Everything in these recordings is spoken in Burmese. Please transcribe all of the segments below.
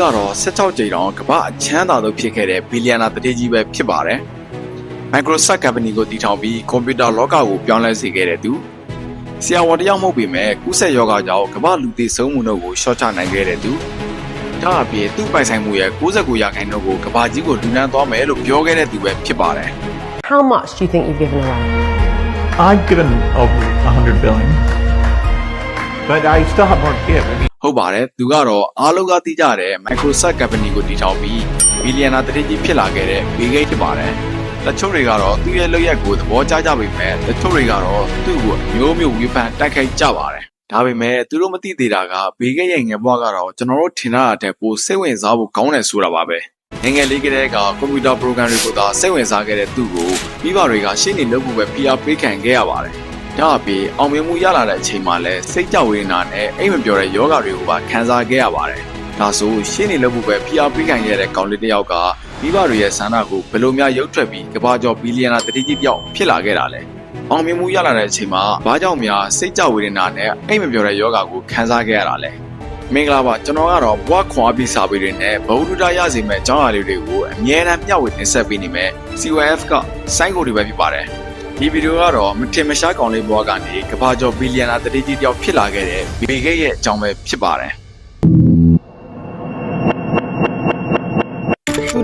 ကတော့16ကြိမ်တောင်ကမ္ဘာအချမ်းသာဆုံးဖြစ်ခဲ့တဲ့ဘီလီယံနာတတိကြီးပဲဖြစ်ပါတယ် Microsoft Company ကိုတည်ထောင်ပြီးကွန်ပျူတာလောကကိုပြောင်းလဲစေခဲ့တဲ့သူဆရာဝန်တစ်ယောက်မဟုတ်ပေမဲ့ကူးစက်ရောဂါကြောင့်ကမ္ဘာလူသေဆုံးမှုတို့ကိုရှော့ချနိုင်ခဲ့တဲ့သူဒါအပြင်သူ့ပိုင်ဆိုင်မှုရဲ့69ရာခိုင်နှုန်းကိုကမ္ဘာကြီးကိုလူနန်းသွားမယ်လို့ပြောခဲ့တဲ့သူပဲဖြစ်ပါတယ် How much do you think you've given away? I've given over 100 billion. But I still have more to give. I mean, ဟုတ်ပါတယ်သူကတော့အားလုံးကသိကြတဲ့ Microsoft Company ကိုတည်ထောင်ပြီးဘီလီယံနာတတိကြီးဖြစ်လာခဲ့တဲ့ Bill Gates ဖြစ်ပါတယ်တချို့တွေကတော့သူ့ရဲ့လုပ်ရက်ကိုသဘောကျကြပေမဲ့တချို့တွေကတော့သူ့ကိုအမျိုးမျိုးဝေဖန်တိုက်ခိုက်ကြပါတယ်ဒါပေမဲ့သူတို့မသိသေးတာကဘေးကရဲ့ငယ်ဘွားကတော့ကျွန်တော်တို့ထင်တာတဲ့ပိုစိတ်ဝင်စားဖို့ကောင်းတယ်ဆိုတာပါပဲငယ်ငယ်လေးကတည်းကကွန်ပျူတာ program တွေကိုသာစိတ်ဝင်စားခဲ့တဲ့သူ့ကိုမိဘတွေကရှင်းနေလုပ်ဖို့ပဲ PR ပေးခံခဲ့ရပါတယ် ဒါအပြင်အောင်မြင်မှုရလာတဲ့အချိန်မှာလည်းစိတ်ကြဝေဒနာနဲ့အိမ်မပြောတဲ့ယောဂတွေကိုပါခံစားခဲ့ရပါတယ်ဒါဆိုရှင်းနေလုပ်ဖို့ပဲ PR ပေးခံခဲ့ရတဲ့ကောင်လေးတစ်ယောက်ကမိဘတွေရဲ့ဆန္ဒကိုဘယ်လိုများရုပ်ထွက်ပြီးကဘာကျော်ဘီလီယံနာတတိကြီးပြောက်ဖြစ်လာခဲ့တာလဲအောင်မြင်မှုရလာတဲ့အချိန်မှာဘာကြောင့်များစိတ်ကြဝေဒနာနဲ့အိမ်မပြောတဲ့ယောဂါကိုခံစားခဲ့ရတာလဲမင်္ဂလာပါကျွန်တော်ကတော့ဘွားခွန်အပိစာပေတွေနဲ့ဘဝဒုဒရစီမဲ့အကြောင်းအရာလေးတွေကိုအမြဲတမ်းမျှဝေတင်ဆက်ပေးနေမယ် CYF ကစိုင်းကိုတွေပဲဖြစ်ပါတယ် ဒီဗီဒီယိုကတော့မထင်မရှားကောင်လေးဘွားကနေကဘာကျော်ဘီလီယံနာတတိကြီးတယောက်ဖြစ်လာခဲ့တဲ့ဘေဂိတ်ရဲ့အကြောင်းပဲဖြစ်ပါတယ်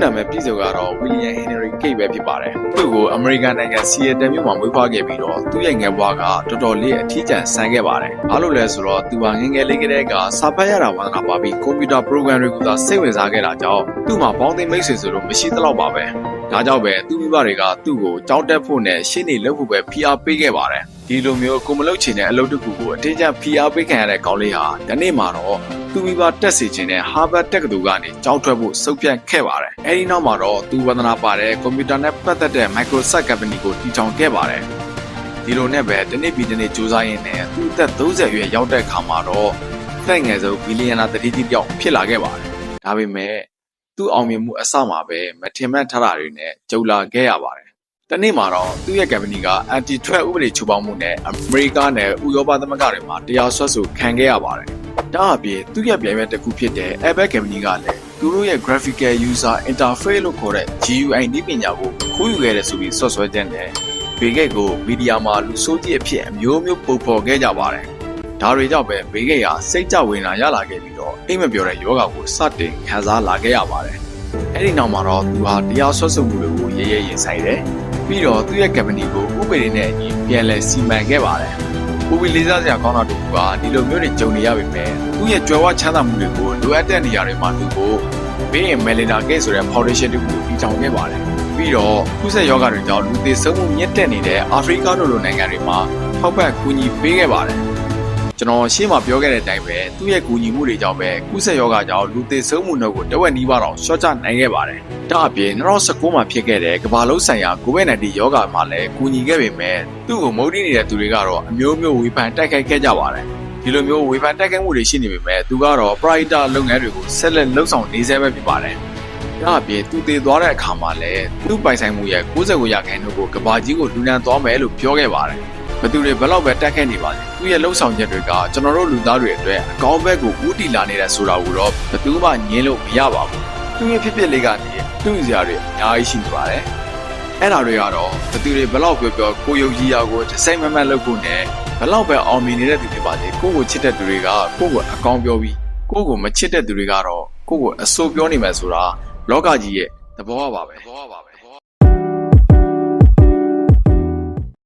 နာမည်ပြည်စုံကတော့ William Henry Gates ပဲဖြစ်ပါတယ်။သူ့ကိုအမေရိကန်နိုင်ငံစီယက်တန်မြို့မှာမွေးဖွားခဲ့ပြီးတော့သူ့ရဲ့ငယ်ဘွားကတော်တော်လေးအထီးကျန်ဆန်းခဲ့ပါတယ်။ဘာလို့လဲဆိုတော့သူကငယ်ငယ်လေးကတည်းကစာဖတ်ရတာဝါသနာပါပြီးကွန်ပျူတာ program တွေကိုသာစိတ်ဝင်စားခဲ့တာကြောင့်သူ့မှာပေါင်းသိမ်းမိတ်ဆွေဆိုလို့မရှိသလောက်ပါပဲ။ဒါကြောင့်ပဲသူ့မိဘတွေကသူ့ကိုကြောင်းတက်ဖို့နဲ့ရှင်းနေလုပ်ဖို့ပဲဖိအားပေးခဲ့ပါတယ်။ ဒီလိုမျိုးကိုမလုပ်ချင်တဲ့အလုပ်တစ်ခုကိုအတင်းကျပ်ဖိအားပေးခံရတဲ့ကောင်လေးဟာဒီနေ့မှာတော့သူမိဘတက်စီခြင်းနဲ့ Harvard တက္ကသိုလ်ကနေကျောင်းထွက်ဖို့စုပ်ပြတ်ခဲ့ပါတယ်။အဲဒီနောက်မှာတော့သူဝန္ဒနာပါတဲ့ကွန်ပျူတာနဲ့ပတ်သက်တဲ့ Microsoft Company ကိုတည်ထောင်ခဲ့ပါတယ်။ဒီလိုနဲ့ပဲဒီနေ့ပြီးဒီနေ့စူးစမ်းရင်းနဲ့သူ့အသက်30အရွယ်ရောက်တဲ့အခါမှာတော့သက်ငယ်ဆုံးဘီလီယံနာတတိတိပြောက်ဖြစ်လာခဲ့ပါတယ်။ဒါပေမဲ့သူ့အောင်မြင်မှုအစမှာပဲမထင်မှတ်ထားတာတွေနဲ့ကြုံလာခဲ့ရပါတယ်။ တနေ့မှာတော့သူ့ရဲ့ company က anti-trust ဥပဒေချိုးဖောက်မှုနဲ့အမေရိကနဲ့ဥရောပသမဂ္ဂတွေမှာတရားစွဲဆိုခံခဲ့ရပါတယ်။ဒါအပြင်သူ့ရဲ့ပြိုင်ဘက်တစ်ခုဖြစ်တဲ့ Apple company ကလည်းသူတို့ရဲ့ graphical user interface လို့ခေါ်တဲ့ GUI နည်းပညာကိုခိုးယူခဲ့တဲ့ဆိုပြီးဆွဆွဲတဲ့နဲ့ဘေဂက်ကိုမီဒီယာမှာလူဆိုးကြီးအဖြစ်အမျိုးမျိုးပုံဖော်ခဲ့ကြပါတယ်။ဒါတွေကြောင့်ပဲဘေဂက်ဟာစိတ်ကြဝေဒနာရလာခဲ့ပြီးတော့အိမ်မပြောတဲ့ယောဂါကိုစတင်ခံစားလာခဲ့ရပါတယ်။ အဲဒီနောက်မှာတော့သူဟာတရားစွဲဆိုမှုတွေကိုရဲရဲရင်ဆိုင်တယ်။ပြီးတော့သူ့ရဲ့ company ကိုဥပဒေနဲ့အညီပြန်လည်စီမံခဲ့ပါတယ်။ပူပီလေးစားစရာကောင်းတာတစ်ခုကဒီလိုမျိုးတွေကြုံနေရပေမဲ့သူ့ရဲ့ကြွယ်ဝချမ်းသာမှုတွေကိုလိုအပ်တဲ့နေရာတွေမှာသူကိုဘေးရင်မယ်လီနာကေဆိုတဲ့ foundation တစ်ခုကိုတည်ထောင်ခဲ့ပါတယ်။ပြီးတော့ကုသယောဂတွေကြောင့်လူသေဆုံးမှုမြင့်တက်နေတဲ့အာဖရိကတို့လိုနိုင်ငံတွေမှာထောက်ပံ့ကူညီပေးခဲ့ပါတယ်။ ကျွန်တော်ရှေ့မှာပြောခဲ့တဲ့အတိုင်းပဲသူ့ရဲ့ကူညီမှုတွေကြောင့်ပဲကုသယောဂကြောင့်လူသေဆုံးမှုနှုန်းကိုတဝက်နီးပါးတော့ရှော့ချနိုင်ခဲ့ပါတယ်။ဒါအပြင်2019မှာဖြစ်ခဲ့တဲ့ကမ္ဘာလုံးဆိုင်ရာ COVID-19 ယောဂါမှာလည်းကူညီခဲ့ပေမဲ့သူ့ကိုမုန်းတီးနေတဲ့သူတွေကတော့အမျိုးမျိုးဝေဖန်တိုက်ခိုက်ခဲ့ကြပါတယ်။ဒီလိုမျိုးဝေဖန်တိုက်ခိုက်မှုတွေရှိနေပေမဲ့သူကတော့ Pride လုပ်ငန်းတွေကိုဆက်လက်လှုပ်ဆောင်နေဆဲပဲဖြစ်ပါတယ်။ဒါအပြင်သူတည်သွားတဲ့အခါမှာလည်းသူ့ပိုင်ဆိုင်မှုရဲ့69ရာခိုင်နှုန်းကိုကဘာကြီးကိုလူနံသွားမယ်လို့ပြောခဲ့ပါတယ်။ဘ သူတွေဘယ်တော့ပဲတက်ခဲ့နေပါစေ။သူ့ရဲ့လှုပ်ဆောင်ချက်တွေကကျွန်တော်တို့လူသားတွေအတွက်အကောင်းဘက်ကိုဦးတည်လာနေတဲ့ဆိုတာကိုတော့ဘသူမှငြင်းလို့မရပါဘူး။သူ့ရဲ့ဖြစ်ဖြစ်လေးကနေသူ့စရာတွေအများကြီးရှိနေပါတယ်။အဲ့ဒါတွေကတော့ဘသူတွေဘယ်တော့ပြောပြောကိုယုံကြည်ရာကိုတစ်စိမ့်မမတ်လုပ်ဖို့နဲ့ဘယ်တော့ပဲအောင်မြင်နေတဲ့သူတွေပါစေကိုယ့်ကိုချစ်တဲ့သူတွေကကိုယ့်ကိုအကောင်းပြောပြီးကိုယ့်ကိုမချစ်တဲ့သူတွေကတော့ကိုယ့်ကိုအဆိုးပြောနေမယ်ဆိုတာလောကကြီးရဲ့သဘောပါပဲသဘောပါပဲ